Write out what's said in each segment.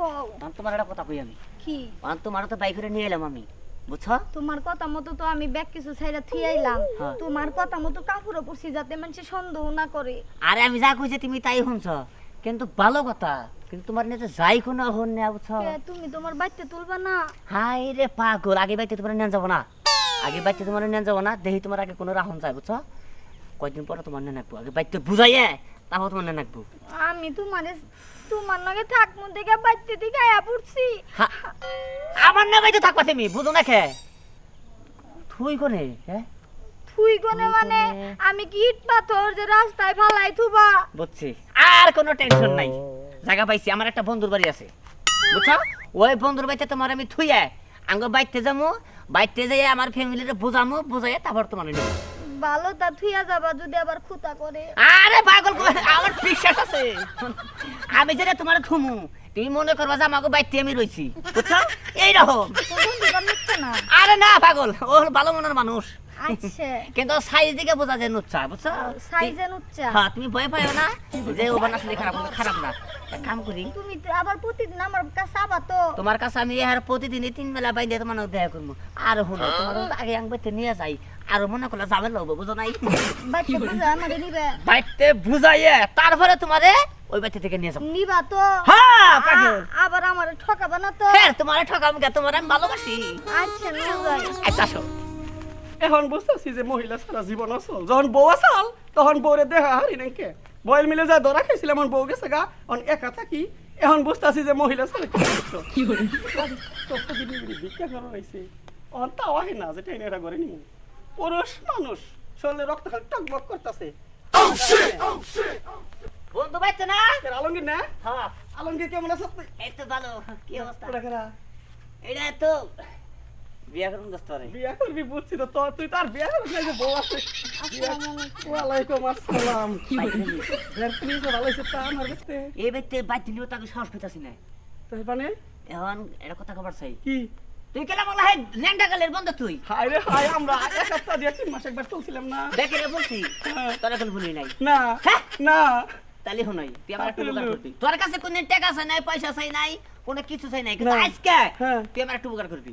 কও? তোমার একটা কথা কই আমি? কি? তোমার তো বাইক করে নিয়ে এলাম আমি বুঝছ? তোমার কথা মতো তো আমি ব্যাগ কিছু ছাইরা থুই হ্যাঁ। তোমার কথা মতো কাপড়ও পরছি যাতে মানুষ সন্দেহ না করে। আরে আমি যা কইছি তুমি তাই শুনছ। কিন্তু ভালো কথা কিন্তু তোমার নিয়ে যাই কোনো হন না বুঝছ? তুমি তোমার বাচ্চা তুলবা না? হাই রে পাগল আগে বাইতে তোমার নেন যাব না। আগে বাইতে তোমার নেন যাব না দেখি তোমার আগে কোনো রাহন যায় বুঝছ? কয়দিন পরে তোমার নেন আগে বাইতে বুঝাইয়ে তোমার নেন রাখব। আমি তোমার তোমার লগে থাকমু দেখে দিকে আয়া পড়ছি। আমার না বাইতে থাকবা তুমি বুঝো না খে থুই কোনে হ্যাঁ থুই কোনে মানে আমি কি ইট পাথর যে রাস্তায় ফালাই থুবা? বুঝছি। আর কোনো টেনশন নাই। জায়গা পাইছি আমার একটা বন্ধুর বাড়ি আছে। বুঝছ? ওই বন্ধুর বাড়িতে তোমার আমি থুইয়া আঙ্গ বাইতে যাব বাইতে যাই আমার ফ্যামিলিরে বুঝামো বুঝাইয়া তারপর তোমার নেব। ভালো তা থুইয়া যাবা যদি আবার খুতা করে। আরে পাগল আমার বিশ্বাস আছে। আমি যেটা তোমার থুমু তুমি মনে করবা যে আমাকে বাইতে আমি রইছি। বুঝছ? এই রকম আরে না পাগল ও ভালো মনের মানুষ। আচ্ছা। কিন্তু সাইজ দিকে বোঝা যায় নুচ্ছা বুঝছ? সাইজে হ্যাঁ তুমি ভয় পাইও না যে ও বানা আসলে খারাপ খারাপ না। কাম করি। তুমি আবার প্রতিদিন আমার কাছে আবা তো। তোমার কাছে আমি এর প্রতিদিন তিন বেলা বাইরে তোমার দেখা করব। আর হলো তোমার আগে নিয়ে যাই। আর মনে করলে যাবে লব বুঝো নাই? বাচ্চা বাইতে বুঝাইয়ে তারপরে তোমারে ওই বাইতে থেকে নিয়ে যাব। নিবা তো। হ্যাঁ আবার আমার ঠকাবা না তো। হ্যাঁ তোমার ঠকাম গে তোমার আমি ভালোবাসি। আচ্ছা আচ্ছা আসো এখন বুঝতেছি যে মহিলা সারা জীবন আসল যখন বউ আসাল তখন বউরে দেখা হারি নাকি বয়েল মিলে যা ধরা খাইছিলাম এখন বউ গেছে গা এখন একা থাকি। এখন বুঝতেছি যে মহিলা সারা কি কষ্ট ভিক্ষা করা? হয়েছে অন তাও আহে না যে ট্রেনে এটা করে নিমু পুরুষ মানুষ। শরীরে রক্ত খালি টকবক করতেছে। বন্ধু বাইতে না? আলমগীর না? হ্যাঁ। আলমগীর কেমন আছে এই তো ভালো। কি অবস্থা? এটা তো বিয়া করুন দোস্ত বিয়া করবি বুঝছি তো তোর তুই তার বিয়া করবি না যে বউ আছে? ওয়ালাইকুম আসসালাম। প্লিজ ভালো হয়েছে তা আমার কাছে এই বাইতে বাইতে নিও তাকে সাহস পেতাছি না। তাই মানে? এখন এটা কথা খবর চাই। কি? তুই কেলা বলা হয় ল্যাংটা গালের বন্ধ তুই? হায় রে হায় আমরা এক সপ্তাহ দিয়ে তিন মাস একবার চলছিলাম না। দেখে রে বলছি তোর তোরা কোন ভুলি নাই। না হ্যাঁ? না। তাহলে শুনই তুই আমার একটু উপকার করবি। তোর কাছে কোন টাকা চাই নাই পয়সা চাই নাই কোনো কিছু চাই নাই কিন্তু। আজকে হ্যাঁ। তুই আমার একটু উপকার করবি।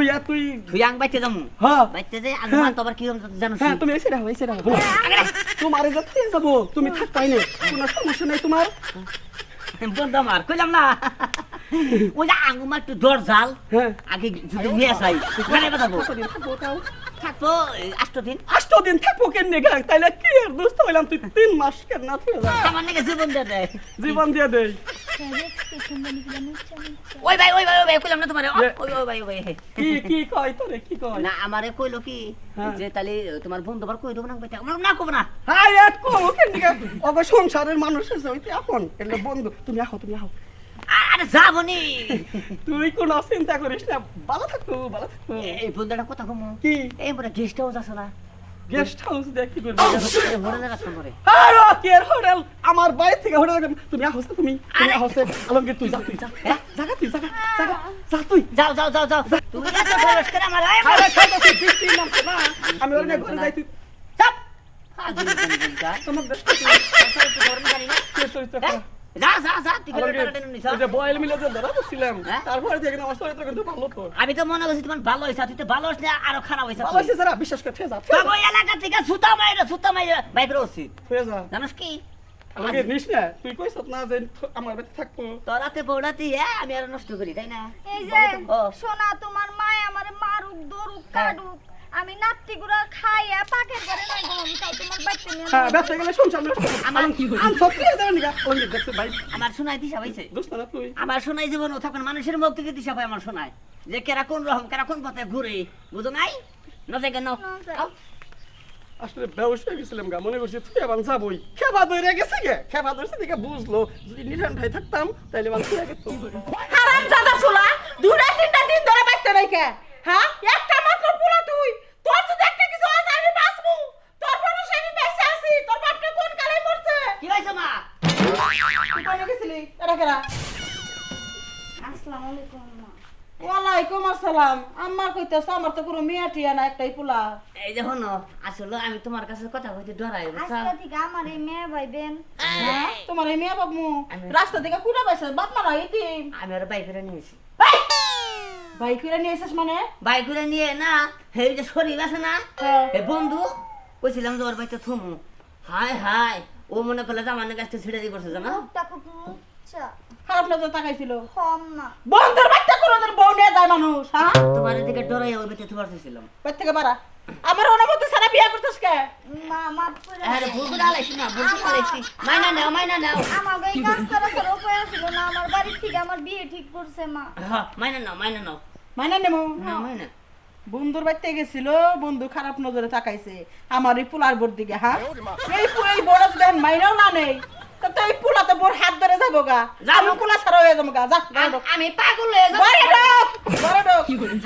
যাবি তুই তুই তুই বাইতে যামু। হ্যাঁ বাইতে যাই আং হ্যাঁ। মান তো কি জানো হ্যাঁ তুমি এসে রাখো এসে রাখো তোমার যে থেকে যাব তুমি থাকতাই না। কোনো সমস্যা নাই তোমার। বন্ধ আমার কইলাম না। ওই আঙ্গু একটু দর জাল হ্যাঁ। আগে যদি নিয়ে আসাই বাজাবো কতদিন থাকব আষ্ট দিন। আষ্ট দিন থাকব গা? তাইলে কি আর দুস্থ হইলাম তুই তিন মাস কেন না থেকে যা আমার নাকি জীবন দিয়ে দেয় জীবন দিয়ে দেই ওই ভাই ওই ভাই ওই ভাই কইলাম না তোমারে। ওই ওই ভাই ওই কি কি কয় তোরে কি কয়? না আমারে কইলো কি হ্যাঁ। যে তাহলে তোমার বন্ধু আবার কই দেবো না বাইতে আমার না। কব না হাই এক কেন সংসারের মানুষ হইতে আপন এলে বন্ধু তুমি আহো তুমি আহো। আরে যাবনি। তুই কোনো চিন্তা করিস না ভালো থাকব ভালো থাকব। এই বন্ধুটা কথা কমু। কি? এই মোরা গেস্ট হাউস আছে না। গেস্ট হাউস কি করবি। হোটেলে রাখতাম পরে আরও কি হোটেল? আমার বাড়ি থেকে হোটেল তুমি আহো তুমি তুমি আরে। আহো আলমগীর তুই যা তুই যা। হ্যাঁ? তুই জায়গা জায়গা যা তুই। যাও যাও যাও যাও। তুমি এত খরচ করে আমার আয় আরে খাই খাইতেছি বৃষ্টি নামছে না। আমি ওর ঘরে যাই তুই চাপ। তোমার দেশ হইতে পারে যা যা যা তুই করে হ্যাঁ? আমি তো মনে করছি তোমার ভালো হয়েছে তুই তো ভালো হয়েছে আরও খারাপ হয়েছে ভালো আছে যারা বিশ্বাস করে থেকে যা থেকে তবে এলাকা থেকে সুতা মাইরা সুতা মাইরা বাইক উচিত যা, থেকে যা। জানিস কি? আলমগীর নিস না? তুই কইছ না যে আমার বাড়িতে থাকব। তোরাতে বৌড়াতে আমি আর নষ্ট করি তাই না? এই যে ও। সোনা তোমার আমারে মারুক দরুক হ্যাঁ। কাটুক। আমি গুড়া খাইয়া পাকের নাই গম খাই তোমার নিয়ে হ্যাঁ ব্যস্ত গেলে শুনছ আমি আমার কি আম যাবেন আলমগীর দেখছে ভাই। আমার শোনাই দিশা পাইছে। দোস্ত না তুই। আমার শোনাই জীবন থাকুন মানুষের মুখ থেকে দিশা পায় আমার শোনায় যে কেরা কোন রকম কেরা কোন পথে ঘুরে বুঝো নাই? নজে কেন? না আসলে ব্যবসায় গেছিলাম গা মনে করছি তুই আবার যাবই। খেপা ধরে গেছে গে খেপা ধরছে দেখে বুঝলো যদি নিঠান ভাই থাকতাম তাইলে আমার তুই আগে তো হারাম জাদা শুলা দুটা তিনটা দিন ধরে বাইতে রেখে হ্যাঁ? ওয়ালাইকুম আসসালাম। আমার কইতেছ আমার তো কোনো মেয়া টিয়া না একটাই পোলা। এই হনো আসলে আমি তোমার কাছে কথা কইতে ডরাই বুঝছ? আজকে থেকে আমার এই মেয়ে ভাইবেন। হ্যাঁ? তোমার এই মেয়া বাবু আমি- রাস্তা থেকে কুড়া পাইছে বাপ মারা আমি আর বাইক করে নিয়েছি। ভাই করে নিয়ে এসেছ মানে? বাইক করে নিয়ে না এই যে শরীর আছে না হ্যাঁ। এই বন্ধু কইছিলাম যে ওর বাড়িতে থমু। হাই হাই ও মনে করলে আমার কাছে ছিড়ে দিয়ে করছে জানো? তাকাইছিল। বন্ধুর বাচ্চা করে ওদের বউ নিয়ে যায় মানুষ হ্যাঁ তোমার এদিকে ডরাই তোমার থেকে বাড়া আমার অনুমতি ছাড়া বিয়া করছিস কে? মা মাফ আরে ভুল করে আলাইছি না ভুল করে আলাইছি। মাইনা নাও মাইনা নাও। আমাকে এই কাজ করার ছাড়া উপায় ছিল না আমার বাড়ির থেকে আমার বিয়ে ঠিক করছে মা। হ্যাঁ মাইনা নাও মাইনা নাও। নেমু না মাইনা। বন্ধুর বাড়িতে গেছিল বন্ধু খারাপ নজরে তাকাইছে। আমার এই পোলার বোর দিকে হ্যাঁ এই বড় মাইনাও না নেই। তা এই বোর হাত ধরে যাব গা আমি পোলা ছাড়া হয়ে যাব গা যা আমি পাগল হয়ে যাব ঘরে ঢোক, ঘরে ঢোক।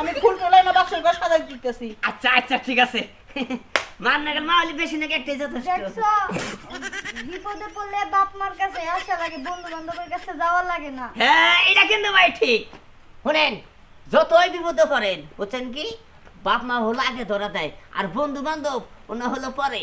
আমি ফুল তোলাই না বাক্সের ঘর সাজাই দিতেছি। আচ্ছা আচ্ছা ঠিক আছে। মার মা হলে বেশি নাকি একটাই যথেষ্ট বিপদে পড়লে বাপ মার কাছে আসা লাগে বন্ধু বান্ধবের কাছে যাওয়া লাগে না। হ্যাঁ এটা কিন্তু ভাই ঠিক। শুনেন যতই বিপদ করেন বুঝছেন কি? বাপ মা হলো আগে ধরা দেয় আর বন্ধু বান্ধব ওনা হলো পরে।